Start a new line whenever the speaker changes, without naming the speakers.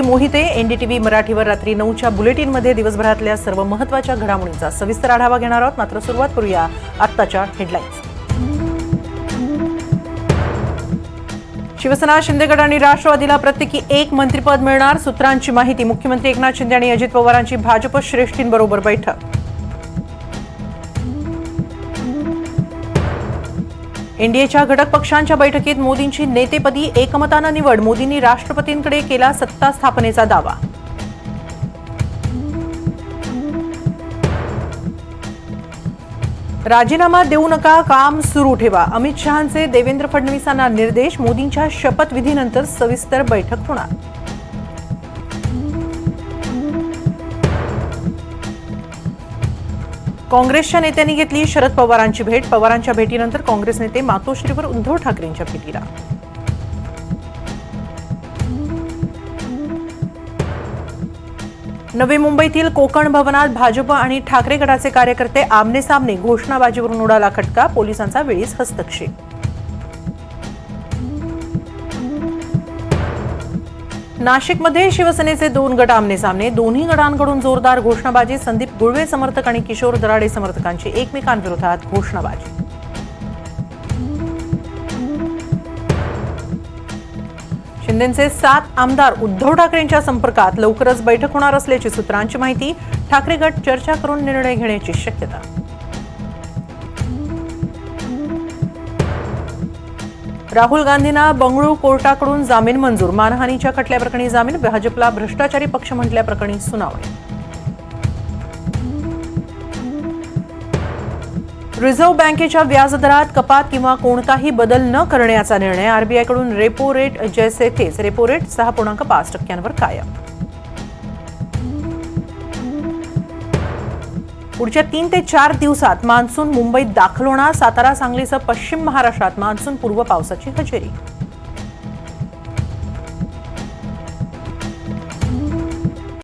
Mohite NDTV मराठीवर रात्री नऊच्या बुलेटिनमध्ये दिवसभरातल्या सर्व महत्त्वाच्या घडामोडींचा सविस्तर आढावा घेणार आहोत. मात्र सुरुवात करूया आत्ताच्या हेडलाईन्स शिवसेना शिंदेगड आणि राष्ट्रवादीला प्रत्येकी एक मंत्रिपद मिळणार. सूत्रांची माहिती मुख्यमंत्री एकनाथ शिंदे आणि अजित पवारांची भाजप श्रेष्ठींबरोबर बैठक. एनडीएच्या घटक पक्षांच्या बैठकीत मोदींची नेतेपदी एकमतानं निवड मोदींनी राष्ट्रपतींकडे केला सत्ता स्थापनेचा दावा. राजीनामा देऊ नका काम सुरू ठेवा. अमित शहांचे देवेंद्र फडणवीसांना निर्देश मोदींच्या शपथविधीनंतर सविस्तर बैठक होणार. काँग्रेसच्या नेत्यांनी घेतली शरद पवारांची भेट. पवारांच्या भेटीनंतर काँग्रेस नेते मातोश्रीवर उद्धव ठाकरेंच्या भेटीला. नवी मुंबईतील कोकण भवनात भाजप आणि ठाकरे गटाचे कार्यकर्ते आमने सामने घोषणाबाजीवरून उडाला खटका पोलिसांचा वेळीच हस्तक्षेप. नाशिकमध्ये शिवसेनेचे दोन गट आमने सामने दोन्ही गटांकडून जोरदार घोषणाबाजी. संदीप गुळवे समर्थक आणि किशोर दराडे समर्थकांची एकमेकांविरोधात घोषणाबाजी. शिंदेचे सात आमदार उद्धव ठाकरेंच्या संपर्कात लवकरच बैठक होणार असल्याची सूत्रांची माहिती. ठाकरे गट चर्चा करून निर्णय घेण्याची शक्यता. राहुल गांधींना बंगळुरू कोर्टाकडून जामीन मंजूर. मानहानीच्या खटल्याप्रकरणी जामीन भाजपला भ्रष्टाचारी पक्ष म्हटल्याप्रकरणी सुनावणी. रिझर्व्ह बँकेच्या व्याजदरात कपात किंवा कोणताही बदल न करण्याचा निर्णय आरबीआयकडून रेपो रेट जैसे थेच रेपो रेट सहा पूर्णांक पाच टक्क्यांवर कायम. पुढच्या तीन ते चार दिवसात मान्सून मुंबईत दाखल होणार. सातारा सांगलीसह पश्चिम महाराष्ट्रात मान्सून पूर्व पावसाची हजेरी